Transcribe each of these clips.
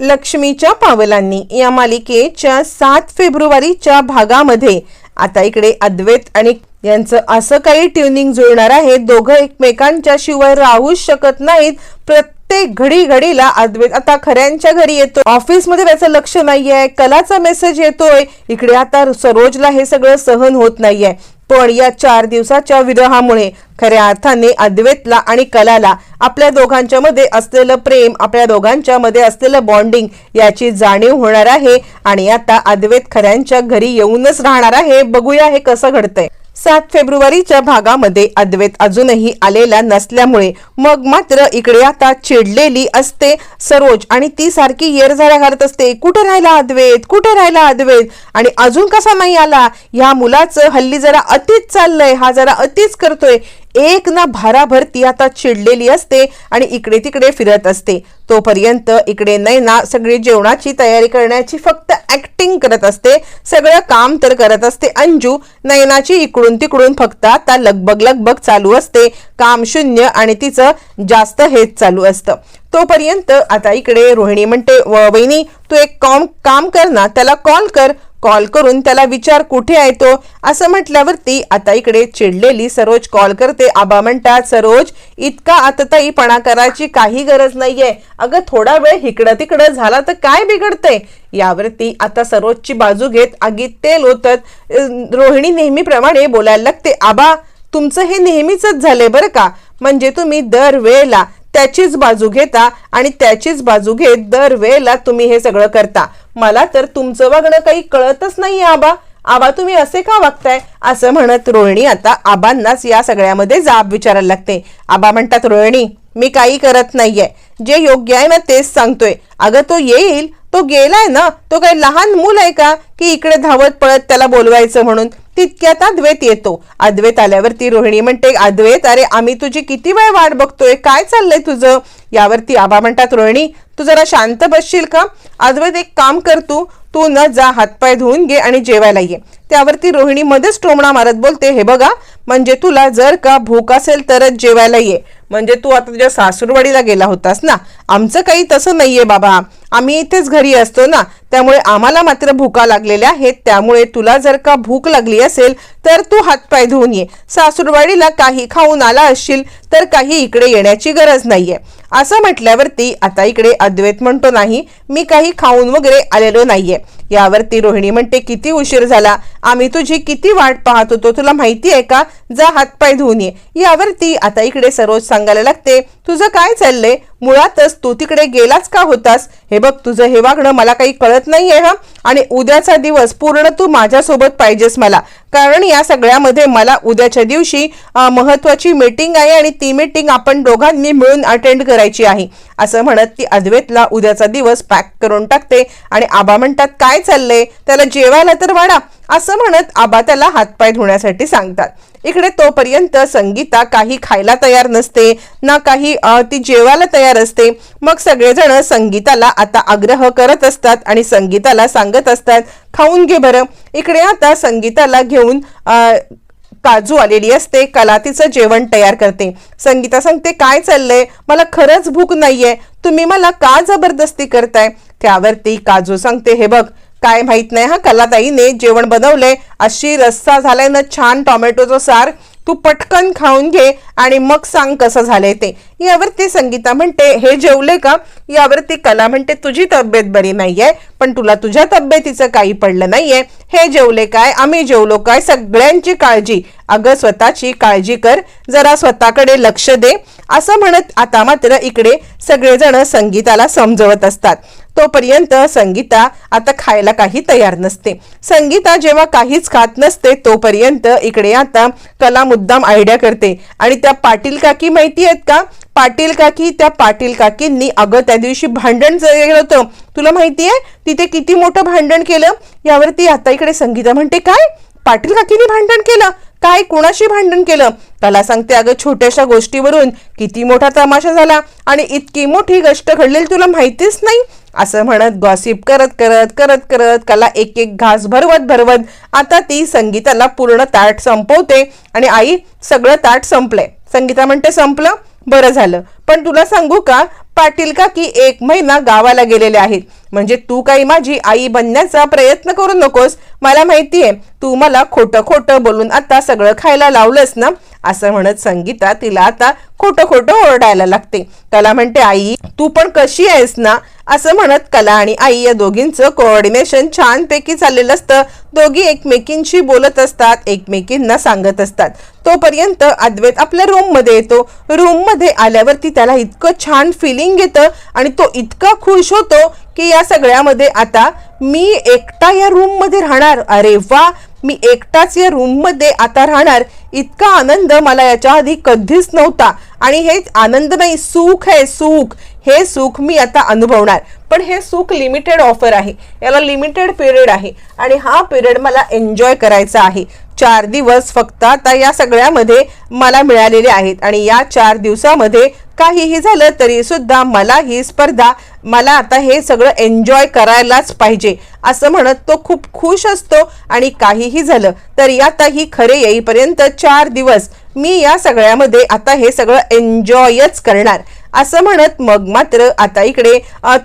लक्ष्मीच्या पावलांनी या मालिकेच्या सात फेब्रुवारीच्या भागामध्ये. आता इकडे अद्वैत आणि यांचं असं काही ट्युनिंग जुळणार आहे. दोघं एकमेकांच्या शिवाय राहूच शकत नाहीत. प्रत्येक घडी घडीला अद्वैत आता खऱ्यांच्या घरी येतो ऑफिसमध्ये त्याचं लक्ष नाहीये. कलाचा मेसेज येतोय. इकडे आता सरोजला हे सगळं सहन होत नाहीये. पण या चार दिवसाच्या विरहामुळे खऱ्या अर्थाने अद्वैतला आणि कलाला आपल्या दोघांच्या मध्ये असलेलं प्रेम आपल्या दोघांच्या मध्ये असलेलं बॉन्डिंग याची जाणीव होणार आहे. आणि आता अद्वैत खऱ्यांच्या घरी येऊनच राहणार आहे. बघूया हे कसं घडतंय. सात फेब्रुवारीच्या भागामध्ये अद्वैत अजूनही आलेला नसल्यामुळे मग मात्र इकडे आता चिडलेली असते. सरोज आणि ती सारखी येरझाऱ्या घालत असते. कुठे राहिला अद्वैत? कुठे राहिला अद्वैत? आणि अजून कसा नाही आला? ह्या मुलाचं हल्ली जरा अतिच चाललंय. हा जरा अतिच करतोय. एक ना भाराभर ती आता चिडलेली असते आणि इकडे तिकडे फिरत असते. तोपर्यंत इकडे नैना सगळी जेवणाची तयारी करण्याची फक्त ऍक्टिंग करत असते. सगळं काम तर करत असते. अंजू नयनाची इकडून तिकडून फक्त आता लगबग लगबग चालू असते. काम शून्य आणि तिचं जास्त हेच चालू असतं. तोपर्यंत आता इकडे रोहिणी म्हणते "व- वहिनी तू एक कॉम काम कर ना त्याला कॉल कर. कॉल करून त्याला विचार कुठे आहे तो? असं म्हटल्यावरती आता इकडे चिडलेली सरोज कॉल करते. आबा म्हणतात सरोज इतका आतताईपणा करायची काही गरज नाहीये. अगं थोडा वेळ इकडं तिकडं झाला तर काय बिघडतंय? यावरती आता सरोजची बाजू घेत आगीत तेल ओतत रोहिणी नेहमीप्रमाणे बोलायला लागते आबा तुमचं हे नेहमीच झालंय बरं का? म्हणजे तुम्ही दर वेळेला त्याचीच बाजू घेता आणि त्याचीच बाजू घेत दर वेळेला तुम्ही हे सगळं करता. मला तर तुमचं वागणं काही कळतच नाही आबा. आबा तुम्ही असे का वागताय? असं म्हणत रोहिणी आता आबांनाच या सगळ्यामध्ये जाब विचारायला लागते. आबा म्हणतात रोहिणी मी काही करत नाहीये. जे योग्य आहे ना तेच सांगतोय. अगं तो येईल. तो गेलाय ना. तो काही लहान मूल आहे का? की इकडे धावत पळत त्याला बोलवायचं म्हणून. तितक्यात अद्वैत येतो. अद्वैत आल्यावरती रोहिणी म्हणते अद्वैत अरे आम्ही तुझी किती वेळ वाट बघतोय? काय चाललंय तुझं? यावरती आबा म्हणतात रोहिणी तू जरा शांत बसशील का? अद्वैत एक काम कर तू. तू न जा हातपाय धुवून घे आणि जेवायला ये. त्यावरती रोहिणी मध्येच टोमणा मारत बोलते हे बघा म्हणजे तुला जर का भूक असेल तरच जेवायला ये. म्हणजे तू आता तुझ्या सासूरवाडीला गेला होतास ना? आमचं काही तसं नाहीये बाबा. आम्ही इथेच घरी असतो ना. त्यामुळे आम्हाला मात्र भूका लागलेल्या आहेत. त्यामुळे तुला जर का भूक लागली असेल तर तू हातपाय धुवून ये. सासूरवाडीला काही खाऊन आला असशील तर काही इकडे येण्याची गरज नाहीये. असं म्हटल्यावरती आता इकडे अद्वैत म्हणतो नाही मी काही खाऊन वगैरे आलेलो नाहीये. यावरती रोहिणी म्हणते किती उशीर झाला? आम्ही तुझी किती वाट पाहत होतो तुला माहिती आहे का? जा हातपाय धुवून ये. यावरती आता इकडे सरोज सांगायला लागते तुझं काय चाललंय? मुळातच तू तिकडे गेलाच का होतास? हे बघ तुझं हे वागणं मला काही कळत नाहीये हा? आणि उद्याचा दिवस पूर्ण तू माझ्यासोबत पाहिजेस मला. कारण या सगळ्यामध्ये मला उद्याच्या दिवशी महत्वाची मीटिंग आहे आणि ती मीटिंग आपण दोघांनी मिळून अटेंड करायची आहे. असं म्हणत ती अद्वैतला उद्याचा दिवस पॅक करून टाकते आणि आबा म्हणतात काय चाललंय? त्याला जेवायला तर वाढा. असं म्हणत आबा त्याला हातपाय धुण्यासाठी सांगतात. इकडे तोपर्यंत संगीता काही खायला तयार नसते ना काही ती जेवायला तयार असते. मग सगळेजण संगीताला आता आग्रह करत असतात आणि संगीताला सांगत असतात खाऊन घे बरं. इकडे आता संगीताला घेऊन काजू आलेली असते कला तिचं जेवण तयार करते. संगीता सांगते काय चाललंय? मला खरंच भूक नाहीये. तुम्ही मला का जबरदस्ती करताय? त्यावरती काजू सांगते हे बघ काय माहीत नाही हा कलाताईने जेवण बनवलंय अशी रस्सा झालाय ना छान टोमॅटोचं सार तू पटकन खाऊन घे आणि मग सांग कसं झालंय ते. यावरती संगीता म्हणते हे जेवले का? यावरती कला म्हणते तुझी तब्येत बरी नाहीये पण तुला तुझ्या तब्येतीचं काही पडलं नाहीये. हे जेवले काय? आम्ही जेवलो काय? सगळ्यांची काळजी. अगं स्वतःची काळजी कर. जरा स्वतःकडे लक्ष दे. असं म्हणत आता मात्र इकडे सगळेजण संगीताला समजवत असतात. तोपर्यंत संगीता आता खायला काही तयार नसते. संगीता जेव्हा काहीच खात नसते तोपर्यंत इकडे आता कला मुद्दाम आयडिया करते. आणि त्या पाटील काकी माहिती आहेत का? पाटील काकी त्या पाटील काकींनी अगं त्या दिवशी भांडण केलं होतं. तुला माहिती आहे? तिथे किती मोठं भांडण केलं? यावरती आता इकडे संगीता म्हणते काय? पाटील काकींनी भांडण केलं? काय? कुणाशी भांडण केलं? त्याला सांगते अगं छोट्याशा गोष्टीवरून किती मोठा तमाशा झाला आणि इतकी मोठी गोष्ट घडलेली तुला माहितीच नाही? असं म्हणत गॉसिप करत करत करत करत कला एक एक घास भरवत भरवत आता ती संगीताला पूर्ण ताट संपवते आणि आई सगळं ताट संपलंय. संगीता म्हणते संपलं? बरं झालं. पण तुला सांगू का? पाटील काकी एक महिना गावाला गेलेले आहेत? म्हणजे तू काही माझी आई बनण्याचा प्रयत्न करू नकोस. मला माहितीये तू मला खोटं खोटं बोलून आता सगळं खायला लावलंस ना? असं म्हणत संगीता तिला आता खोटं खोटं ओरडायला लागते. कला म्हणते आई तू पण कशी आहेस ना? असं म्हणत कला आणि आई या दोघींचं कोऑर्डिनेशन छानपैकी चाललेलं असतं. दोघी एकमेकींशी बोलत असतात एकमेकींना सांगत असतात. तोपर्यंत अद्वैत आपल्या रूममध्ये येतो. रूममध्ये आल्यावरती त्याला इतकं छान फिलिंग येतं आणि तो इतका खुश होतो की या सगळ्यामध्ये आता मी एकटा या रूममध्ये राहणार. अरे वा! मी एकटाच या रूममध्ये आता राहणार. इतका आनंद मला याच्या आधी कधीच नव्हता. आणि हे आनंद नाही सुख आहे सुख. हे सुख मी आता अनुभवणार. पण हे सुख लिमिटेड ऑफर आहे. याला लिमिटेड पिरियड आहे. आणि हा पिरियड मला एन्जॉय करायचा आहे. चार दिवस फक्त आता या सगळ्यामध्ये मला मिळालेले आहेत. आणि या चार दिवसामध्ये काहीही झालं तरी सुद्धा मला ही स्पर्धा मला आता हे सगळं एन्जॉय करायलाच पाहिजे असं म्हणत तो खूप खुश असतो आणि काहीही झालं तरी आता ही खरे येईपर्यंत चार दिवस मी या सगळ्यामध्ये आता हे सगळं एन्जॉयच करणार. असं म्हणत मग मात्र आता इकडे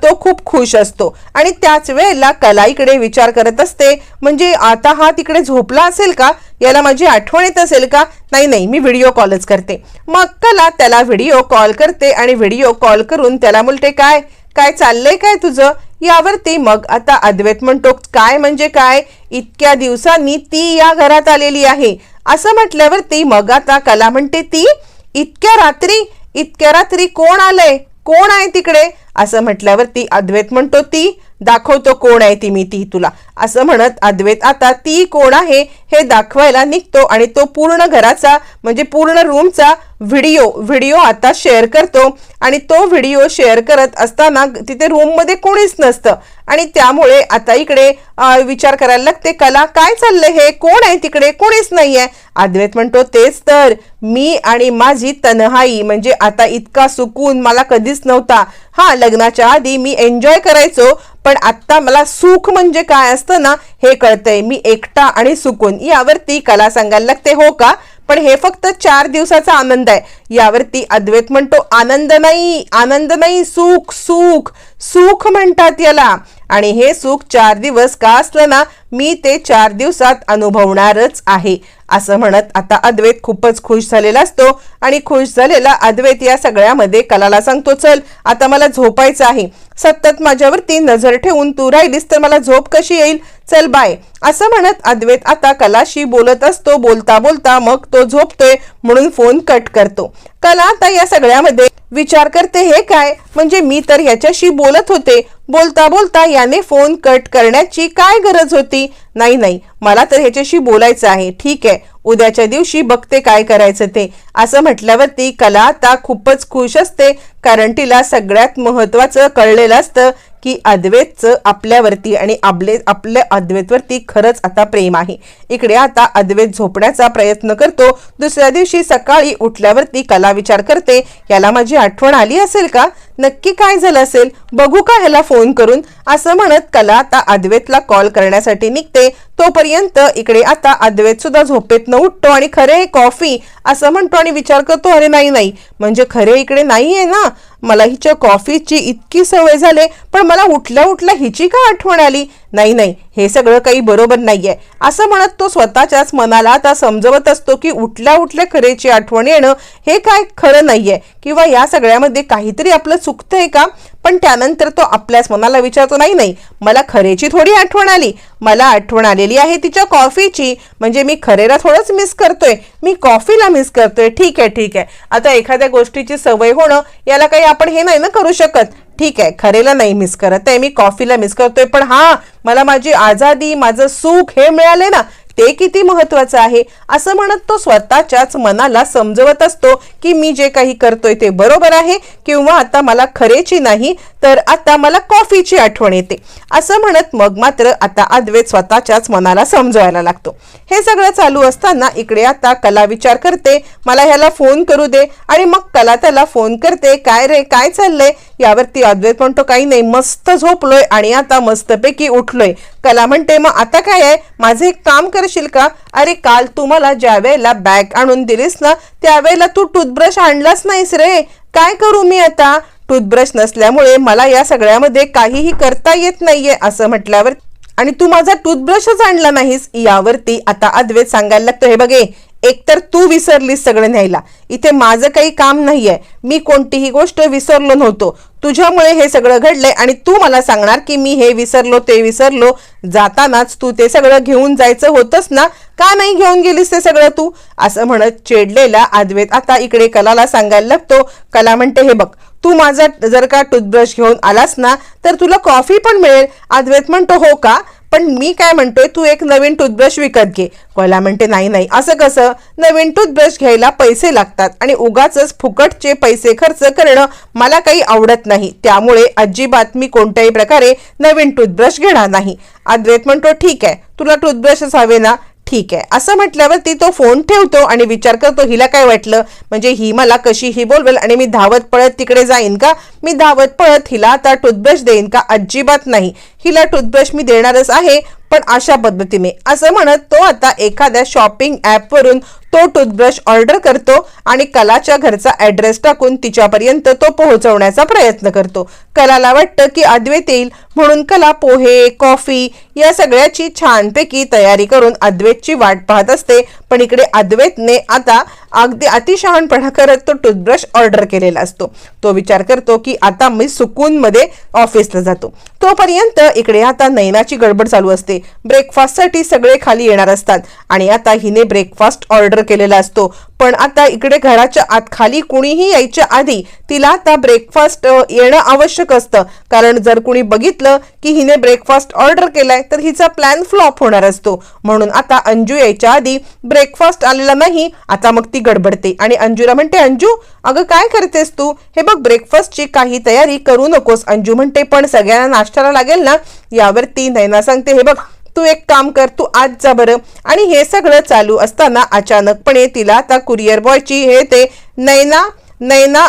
तो खूप खुश असतो. आणि त्याच वेळेला कला इकडे विचार करत असते. म्हणजे आता हा तिकडे झोपला असेल का? याला माझी आठवण येत असेल का? नाही नाही मी व्हिडिओ कॉलच करते. मग कला त्याला व्हिडिओ कॉल करते आणि व्हिडिओ कॉल करून त्याला बोलते काय? काय चाललंय? काय तुझं? यावरती मग आता अद्वैत म्हणतो काय म्हणजे काय? इतक्या दिवसांनी ती या घरात आलेली आहे. असं म्हटल्यावरती मग आता कला म्हणते ती इतक्या रात्री इतक्या रात्री कोण आलंय? कोण आहे तिकडे? असं म्हटल्यावरती अद्वैत म्हणतो ती दाखवतो कोण आहे ती मी ती तुला. असं म्हणत अद्वैत आता ती कोण आहे हे दाखवायला निघतो आणि तो पूर्ण घराचा म्हणजे पूर्ण रूमचा व्हिडिओ व्हिडिओ आता शेअर करतो. आणि तो व्हिडिओ शेअर करत असताना तिथे रूममध्ये कोणीच नसतं. आणि त्यामुळे आता इकडे विचार करायला लागते कला काय चाललंय हे? कोण आहे तिकडे? कोणीच नाही आहे अद्वैत म्हणतो तेच तर मी आणि माझी तन्हाई म्हणजे आता इतका सुकून मला कधीच नव्हता. हा लग्नाच्या आधी मी एन्जॉय करायचो पण आत्ता मला सुख म्हणजे काय असतं ना हे कळतंय. मी एकटा आणि सुकून. यावरती कला सांगायला लागते हो का? पण हे फक्त चार दिवसाचा आनंद आहे. यावरती अद्वैत म्हणतो आनंद नाही आनंद नाही सुख सुख. सुख म्हणतात याला. आणि हे सुख चार दिवस का असलं ना मी ते चार दिवसात अनुभवणारच आहे. असं म्हणत आता अद्वैत खूपच खुश झालेला असतो आणि खुश झालेला अद्वैत या सगळ्यामध्ये कलाला सांगतो चल आता मला झोपायचं आहे. सतत माझ्यावरती नजर ठेवून तू राहिलीस तर मला झोप कशी येईल? चल बाय. असं म्हणत अद्वैत आता कलाशी बोलत असतो बोलता बोलता मग तो झोपतोय म्हणून फोन कट करतो. कला आता या सगळ्यामध्ये विचार करते हे काय? म्हणजे मी तर ह्याच्याशी बोलत होते. बोलता बोलता याने फोन कट करण्याची काय गरज होती? नाही नाही. मला तर ह्याच्याशी बोलायचं आहे. ठीक आहे. उद्याच्या दिवशी बघते काय करायचं ते. असं म्हटल्यावरती कला आता खूपच खुश असते. कारण तिला सगळ्यात महत्वाचं कळलेलं असतं की अद्वैतचं आपल्यावरती आणि आपले आपल्या अद्वैतवरती खरंच आता प्रेम आहे. इकडे आता अद्वैत झोपण्याचा प्रयत्न करतो. दुसऱ्या दिवशी सकाळी उठल्यावरती कला विचार करते. याला माझी आठवण आली असेल का? नक्की काय झालं असेल बघू का ह्याला फोन करून. असं म्हणत कला आता अद्वैतला कॉल करण्यासाठी निघते. तोपर्यंत इकडे आता अद्वैत सुद्धा न उठतो आणि खरे कॉफी असं म्हणतो आणि विचार करतो अरे नाही नाही म्हणजे खरे इकडे नाही आहे ना. मला हिच्या कॉफीची इतकी सवय झाली पण मला उठल्या उठल्या हिची का आठवण आली? नाही नाही हे सगळं काही बरोबर नाही आहे असं म्हणत तो स्वतःच्याच मनाला आता समजवत असतो की उठल्या उठल्या खरेची आठवण येणं हे काय खरं नाही आहे किंवा या सगळ्यामध्ये काहीतरी आपलं चुकतंय का? पण त्यानंतर तो आपल्याच मनाला विचारतो नाही नाही मला खरेची थोडी आठवण आली. मला आठवण आलेली आहे तिच्या कॉफीची. म्हणजे मी खरेला थोडंच मिस करतोय. मी कॉफीला मिस करतोय. ठीक आहे ठीक आहे. आता एखाद्या गोष्टीची सवय होणं याला काही आपण हे नाही ना करू शकत. ठीक आहे खरेला नाही मिस करत. आहे मी कॉफीला मिस करतोय. पण हा मला माझी आझादी माझं सुख हे मिळाले ना. ते किती महत्वाचं आहे? असं म्हणत तो स्वतःच्याच मनाला समजवत असतो की मी जे काही करतोय ते बरोबर आहे किंवा आता मला खरेची नाही तर आता मला कॉफीची आठवण येते. असं म्हणत मग मात्र आता अद्वैत स्वतःच्याच मनाला समजवायला लागतो. हे सगळं चालू असताना इकडे आता कला विचार करते मला ह्याला फोन करू दे. आणि मग कला त्याला फोन करते काय रे काय चाललंय? यावरती अद्वैत म्हणतो काही नाही मस्त झोपलोय आणि आता मस्तपैकी उठलोय. कला म्हणते मग आता काय आहे? माझं एक काम करशील का? अरे काल तू मला ज्या वेळेला बॅग आणून दिलीस ना त्यावेळेला तू टूथब्रश आणलाच नाहीस रे. काय करू मी आता? टूथब्रश नसल्यामुळे मला या सगळ्यामध्ये काहीही करता येत नाहीये असं म्हटल्यावर आणि तू माझा टूथब्रशच आणला नाहीस? यावरती आता अद्वैत सांगायला लागतो हे बघे एकतर तू विसरलीस सगळं न्यायला. इथे माझं काही काम नाहीये. मी कोणतीही गोष्ट विसरलो नव्हतो. तुझ्यामुळे हे सगळं घडलंय आणि तू मला सांगणार की मी हे विसरलो ते विसरलो. जातानाच तू ते सगळं घेऊन जायचं होतंच ना? का नाही घेऊन गेलीस ते सगळं तू? असं म्हणत चिडलेला अद्वैत आता इकडे कलाला सांगायला लागतो. कला म्हणते हे बघ तू माझा जर का टूथब्रश घेऊन आलास ना तर तुला कॉफी पण मिळेल. अद्वैत म्हणतो हो का? पण मी काय म्हणतोय तू एक नवीन टूथब्रश विकत घे. कोयला म्हणते नाही नाही. असं कसं? नवीन टूथब्रश घ्यायला पैसे लागतात आणि उगाच फुकटचे पैसे खर्च करणं मला काही आवडत नाही. त्यामुळे अजिबात मी कोणत्याही प्रकारे नवीन टूथब्रश घेणार नाही. अद्वैत म्हणतो ठीक आहे तुला टूथब्रशच हवे ना ठीक आहे. असं म्हटल्यावरती तो फोन ठेवतो आणि विचार करतो हिला काय वाटलं? म्हणजे ही मला कशी ही बोलवेल आणि मी धावत पळत तिकडे जाईन का? मी धावत पळत हिला आता टूथब्रश देईन का? अजिबात नाही. हिला टूथब्रश मी देणारच आहे पण अशा पद्धतीने. असं म्हणत तो आता एखाद्या शॉपिंग ॲपवरून तो टूथब्रश ऑर्डर करतो आणि कलाच्या घरचा ॲड्रेस टाकून तिच्यापर्यंत तो पोहोचवण्याचा प्रयत्न करतो. कलाला वाटतं की अद्वैत येईल म्हणून कला पोहे कॉफी या सगळ्याची छानपैकी तयारी करून अद्वैतची वाट पाहत असते. पण इकडे अद्वैतने आता अगदी अतिशहाणपणा करत तो टूथब्रश ऑर्डर केलेला असतो. तो विचार करतो की आता मी सुकूनमध्ये ऑफिसला जातो. तोपर्यंत इकडे आता नैनाची गडबड चालू असते. ब्रेकफास्टसाठी सगळे खाली येणार असतात आणि आता हिने ब्रेकफास्ट ऑर्डर केलेला असतो. पण आता इकडे घराच्या आत खाली कुणीही यायच्या आधी तिला आता ब्रेकफास्ट येणं आवश्यक असतं. कारण जर कुणी बघितलं की हिने ब्रेकफास्ट ऑर्डर केलाय तर हिचा प्लॅन फ्लॉप होणार असतो. म्हणून आता अंजू यायच्या आधी ब्रेकफास्ट आलेला नाही आता मग ती गडबडते. आणि अंजूला म्हणते अंजू अगं काय करतेस तू? हे बघ ब्रेकफास्टची काही तयारी करू नकोस. अंजू म्हणते पण सगळ्यांना नाश्त्याला लागेल ना? यावर ती नैना सांगते हे बघ तू एक काम कर तू आज जा बरं. आणि हे सगळं चालू असताना अचानकपणे तिला आता कुरिअर बॉयची हे ते नैना नैना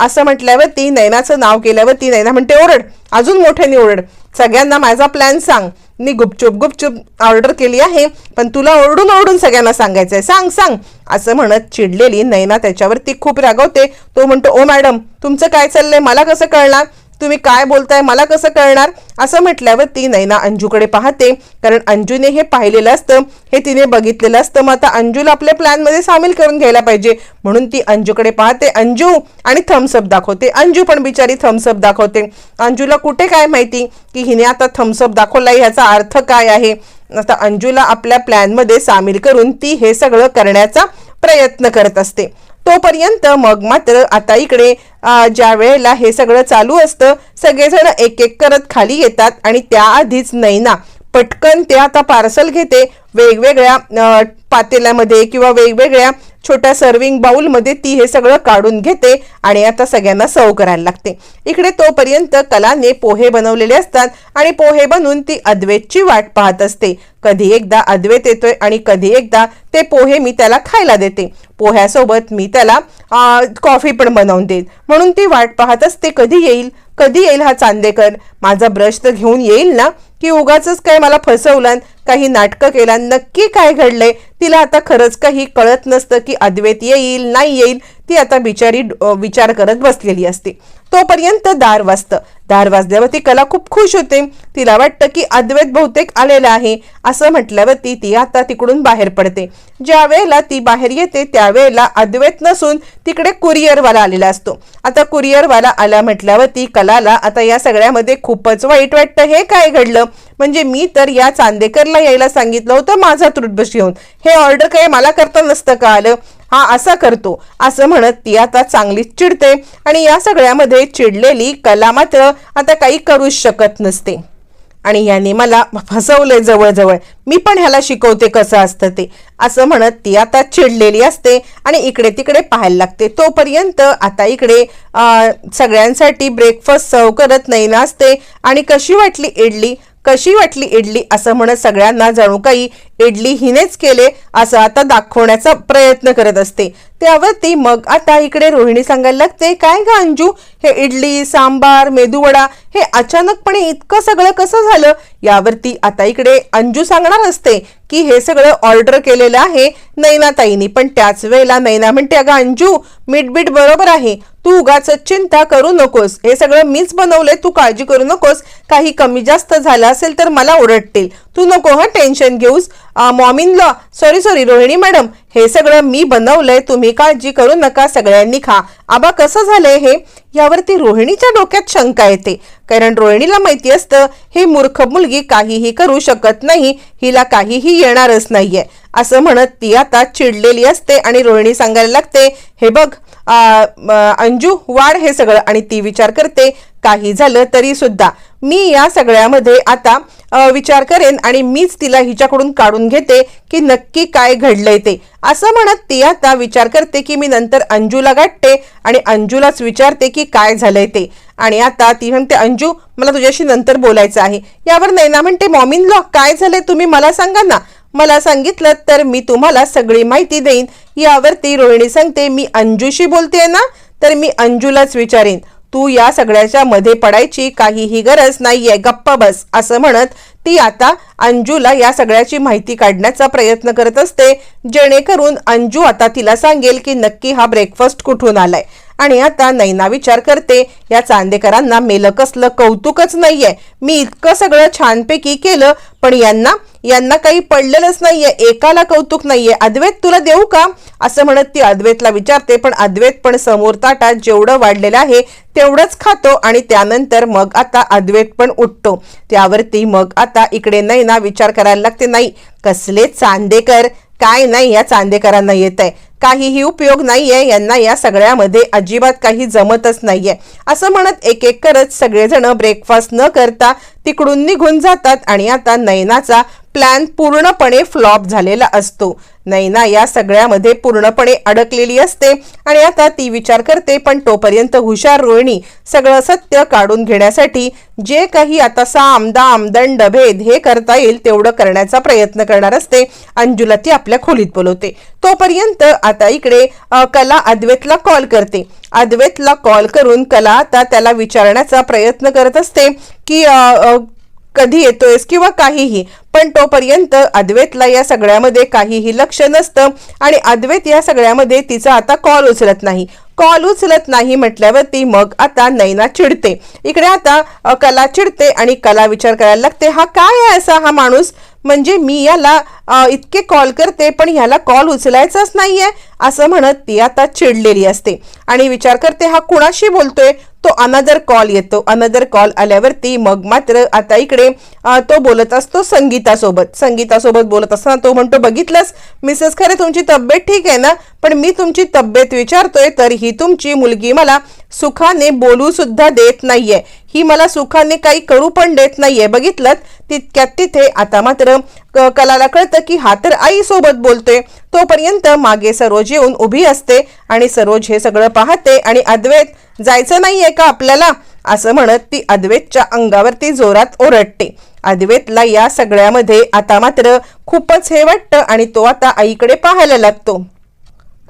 असं म्हटल्यावरती नैनाचं नाव केल्यावरती नैना म्हणते ओरड अजून मोठ्याने ओरड. सगळ्यांना माझा प्लॅन सांग. मी गुपचूप गुपचूप ऑर्डर केली आहे पण तुला ओरडून ओरडून सगळ्यांना सांगायचं आहे सांग सांग. असं म्हणत चिडलेली नैना त्याच्यावरती खूप रागवते. तो म्हणतो ओ मॅडम तुमचं काय चाललंय? मला कसं कळणार? तुम्ही काय बोलताय मला कसं कळणार? असं म्हटल्यावर ती नैना अंजूकडे पाहते. कारण अंजूने हे पाहिलेलं असतं हे तिने बघितलेलं असतं. मग आता अंजूला आपल्या प्लॅनमध्ये सामील करून घ्यायला पाहिजे. म्हणून ती अंजूकडे पाहते. अंजू आणि थम्सअप दाखवते. अंजू पण बिचारी थम्सअप दाखवते. अंजूला कुठे काय माहिती की हिने आता थम्सअप दाखवला ह्याचा अर्थ काय आहे? आता अंजूला आपल्या प्लॅनमध्ये सामील करून ती हे सगळं करण्याचा प्रयत्न करत असते. तोपर्यंत मग मात्र आता इकडे ज्या वेळेला हे सगळं चालू असतं सगळेजण एक एक करत खाली येतात आणि त्याआधीच नैना पटकन ते आता पार्सल घेते. वेगवेगळ्या पातेल्यामध्ये किंवा वेगवेगळ्या छोट्या सर्विंग बाउलमध्ये ती हे सगळं काढून घेते आणि आता सगळ्यांना सर्व करायला लागते. इकडे तोपर्यंत कलाने पोहे बनवलेले असतात आणि पोहे बनवून ती अद्वैतची वाट पाहत असते. कधी एकदा अद्वैत येतोय आणि कधी एकदा ते पोहे मी त्याला खायला देते. पोह्यासोबत मी त्याला कॉफी पण बनवून देत म्हणून ती वाट पाहत असते कधी येईल? कधी येईल हा चांदेकर? माझा ब्रश तर घेऊन येईल ना? की उगाच काय मला फसवलं काही नाटकं केला नक्की काय घडलंय तिला आता खरंच काही कळत नसतं की अद्वैत येईल नाही येईल. ती आता बिचारी विचार करत बसलेली असते. तोपर्यंत दार वाजतं. दार वाजल्यावरती कला खूप खुश होते. तिला वाटतं की अद्वैत बहुतेक आलेला आहे. असं म्हटल्यावरती ती आता तिकडून बाहेर पडते. ज्या वेळेला ती बाहेर येते त्यावेळेला अद्वैत नसून तिकडे कुरिअरवाला आलेला असतो. आता कुरिअरवाला आला म्हटल्यावरती कलाला आता या सगळ्यामध्ये खूपच वाईट वाटतं. हे काय घडलं? म्हणजे मी तर या चांदेकरला यायला सांगितलं होतं माझा तुटबश घेऊन हे ऑर्डर काय मला करता नसतं का आलं? हा असा करतो. असं म्हणत ती आता चांगलीच चिडते आणि या सगळ्यामध्ये चिडलेली कला मात्र आता काही करूच शकत नसते. आणि याने मला फसवलंय जवळजवळ. मी पण ह्याला शिकवते कसं असतं ते. असं म्हणत ती आता चिडलेली असते आणि इकडे तिकडे पाहायला लागते. तोपर्यंत आता इकडे सगळ्यांसाठी ब्रेकफास्ट सर्व करत नाही ना असते. आणि कशी वाटली इडली? कशी वाटली इडली असं म्हणत सगळ्यांना जणू काही इडली हिनेच केले असं आता दाखवण्याचा प्रयत्न करत असते. त्यावरती मग आता इकडे रोहिणी सांगायला लागते काय ग अंजू? हे इडली सांबार मेदूवडा हे अचानकपणे इतकं सगळं कसं झालं? यावरती आता इकडे अंजू सांगणार असते की हे सगळं ऑर्डर केलेलं आहे नैनाताईनी. पण त्याच वेळेला नैना म्हणते अगं अंजू मीठ बीट बरोबर आहे. तू उगाच चिंता करू नकोस. हे सगळं मीच बनवलंय तू काळजी करू नकोस. काही कमी जास्त झालं असेल तर मला ओरडतील. तू नको हा टेन्शन घेऊस. मॉमिन law. Sorry sorry Rohini madam. हे सगळं मी बनवलंय तुम्ही काळजी करू नका सगळ्यांनी खा. आबा कसं झालंय हे? यावरती रोहिणीच्या डोक्यात शंका येते. कारण रोहिणीला माहिती असतं ही मूर्ख मुलगी काहीही करू शकत नाही हिला काहीही येणारच नाहीये. असं म्हणत ती आता चिडलेली असते आणि रोहिणी सांगायला लागते हे बघ अंजू वाढ हे सगळं आणि ती विचार करते. काही झालं तरी सुद्धा. मी या सगळ्यामध्ये आता विचार करेन आणि मीच तिला हिच्याकडून काढून घेते की नक्की काय घडलंय ते. असं म्हणत ती आता विचार करते की मी नंतर अंजूला गाठते आणि अंजूलाच विचारते की काय झालंय ते. आणि आता ती म्हणते अंजू मला तुझ्याशी नंतर बोलायचं आहे. यावर नैना म्हणते मॉमिन लॉ काय झालंय तुम्ही मला सांगा ना. मला सांगितलं तर मी तुम्हाला सगळी माहिती देईन. यावरती रोहिणी सांगते मी अंजूशी बोलते ना तर मी अंजूलाच विचारेन. तू या सगळ्याच्या मध्ये पडायची काहीही गरज नाहीये गप्पा बस असं म्हणत ती आता अंजूला या सगळ्याची माहिती काढण्याचा प्रयत्न करत असते. जेणेकरून अंजू आता तिला सांगेल की नक्की हा ब्रेकफास्ट कुठून आलाय. आणि आता नैना विचार करते या चांदेकरांना मेलं कसलं कौतुकच नाहीये. मी इतकं सगळं छानपैकी केलं पण यांना यांना काही पडलेलंच नाहीये. एकाला कौतुक नाहीये. अद्वैत तुला देऊ का? असं म्हणत ती अद्वैतला विचारते पण अद्वैत पण समोर ताटात जेवढं वाढलेलं आहे तेवढंच खातो आणि त्यानंतर मग आता अद्वैत पण उठतो. त्यावरती मग आता इकडे नैना विचार करायला लागते नाही कसले चांदेकर? काय नाही या चांदेकरांना येत आहे काहीही उपयोग नाहीये यांना या सगळ्यामध्ये अजिबात काही जमतच नाहीये. असं म्हणत एक एक करत सगळेजण ब्रेकफास्ट न करता तिकडून निघून जातात आणि आता नयनाचा प्लॅन पूर्णपणे फ्लॉप झालेला असतो. नैना या सगळ्यामध्ये पूर्णपणे अडकलेली असते. आणि आता ती विचार करते पण तोपर्यंत हुशार रोहिणी सगळं सत्य काढून घेण्यासाठी जे काही आता साम दाम दंड भेद हे करता येईल तेवढं करण्याचा प्रयत्न करणार असते. अंजुला ती आपल्या खोलीत बोलवते. तोपर्यंत आता इकडे कला अद्वैतला कॉल करते. अद्वैतला कॉल करून कला आता त्याला विचारण्याचा प्रयत्न करत असते की कधी येतोयस किंवा काहीही पण तोपर्यंत अद्वैतला या सगळ्यामध्ये काहीही लक्ष नसतं आणि अद्वैत या सगळ्यामध्ये तिचा आता कॉल उचलत नाही. कॉल उचलत नाही म्हटल्यावरती मग आता नैना चिडते. इकडे आता कला चिडते आणि कला विचार करायला लागते हा काय आहे असा हा माणूस? म्हणजे मी याला इतके कॉल करते पण ह्याला कॉल उचलायचाच नाहीये असं म्हणत ती आता चिडलेली असते. आणि विचार करते हा कुणाशी बोलतोय? तो अनदर कॉल येतो. अनदर कॉल आल्यावरती मग मात्र आता इकडे तो बोलत असतो संगीतासोबत. संगीतासोबत बोलत असताना तो म्हणतो बघितलंस मिसेस खरे तुमची तब्येत ठीक आहे ना? पण मी तुमची तब्येत विचारतोय तर ही तुमची मुलगी मला सुखाने बोलू सुद्धा देत नाहीये. ही मला सुखाने काही करू पण देत नाहीये. बघितलं तितक्यात तिथे आता मात्र क- कलाला कळतं की हा तर आईसोबत बोलतोय. तोपर्यंत मागे सरोज येऊन उभी असते आणि सरोज हे सगळं पाहते आणि अद्वैत जायचं नाहीये का आपल्याला? असं म्हणत ती अद्वैतच्या अंगावरती जोरात ओरडते. अद्वैतला या सगळ्यामध्ये आता मात्र खूपच हे वाटतं आणि तो आता आईकडे पाहायला लागतो.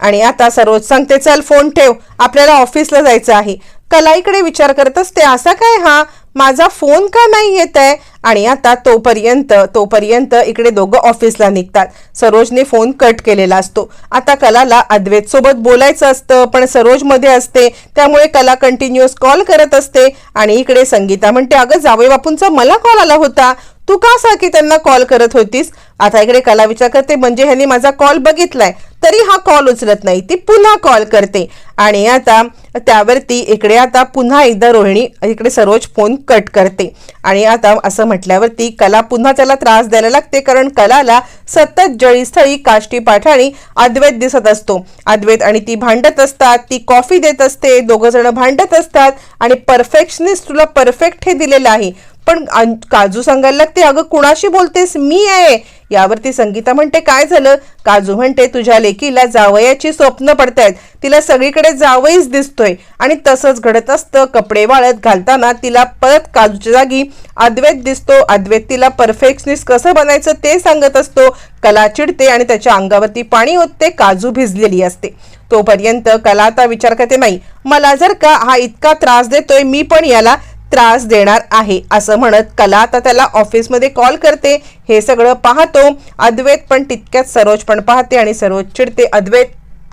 आणि आता सरोज सांगते चल फोन ठेव. आपल्याला ऑफिसला जायचं आहे. कलाईकडे विचार करत असते. असा काय हा? माझा फोन का नाही येत आहे? आणि आता तोपर्यंत तोपर्यंत इकडे दोघं ऑफिसला निघतात. सरोजने फोन कट केलेला असतो. आता कलाला अद्वैत सोबत बोलायचं असतं पण सरोजमध्ये असते. त्यामुळे कला कंटिन्युअस कॉल करत असते. आणि इकडे संगीता म्हणते अगं जावई बापूंचा मला कॉल आला होता. तू का सारखी त्यांना कॉल करत होतीस? आता इकडे कला विचार करते म्हणजे ह्यांनी माझा कॉल बघितलाय. तरी हा कॉल उचलत नाही. ती पुन्हा कॉल करते. आणि आता त्यावरती इकडे आता पुन्हा एकदा रोहिणी इकडे सरोज फोन कट करते. आणि आता असं म्हटल्यावरती कला पुन्हा त्याला त्रास द्यायला लागते कारण कलाला सतत जळीस्थळी काष्टी पाठाणी अद्वैत दिसत असतो. अद्वैत आणि ती भांडत असतात ती कॉफी देत असते दोघं जण भांडत असतात आणि परफेक्शनिस्ट तुला परफेक्ट हे दिलेलं आहे. पण काजू सांगायला लागते अगं कुणाशी बोलतेस? मी आहे. यावरती संगीता म्हणते काय झालं? काजू म्हणते तुझ्या लेकीला जावयाची स्वप्न पडतायत. तिला सगळीकडे जावईच दिसतोय. आणि तसंच घडत असतं कपडे वाळत घालताना तिला परत काजूच्या जागी अद्वैत दिसतो. अद्वैत तिला परफेक्शनिस्ट कसं बनायचं ते सांगत असतो. कला चिडते आणि त्याच्या अंगावरती पाणी होते काजू भिजलेली असते. तोपर्यंत कला आता विचार करते नाही मला जर का हा इतका त्रास देतोय मी पण याला त्रास देणार आहे असं म्हणत कला आता त्याला ऑफिसमध्ये कॉल करते. हे सगळं पाहतो. अद्वैत पण तितक्यात सरोज पण पाहते आणि सरोज चिडते. अद्वैत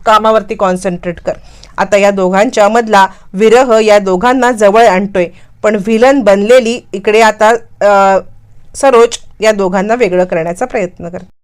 कामावरती कॉन्सन्ट्रेट कर. आता या दोघांच्या मधला विरह या दोघांना जवळ आणतोय. पण व्हिलन बनलेली इकडे आता सरोज या दोघांना वेगळं करण्याचा प्रयत्न करते.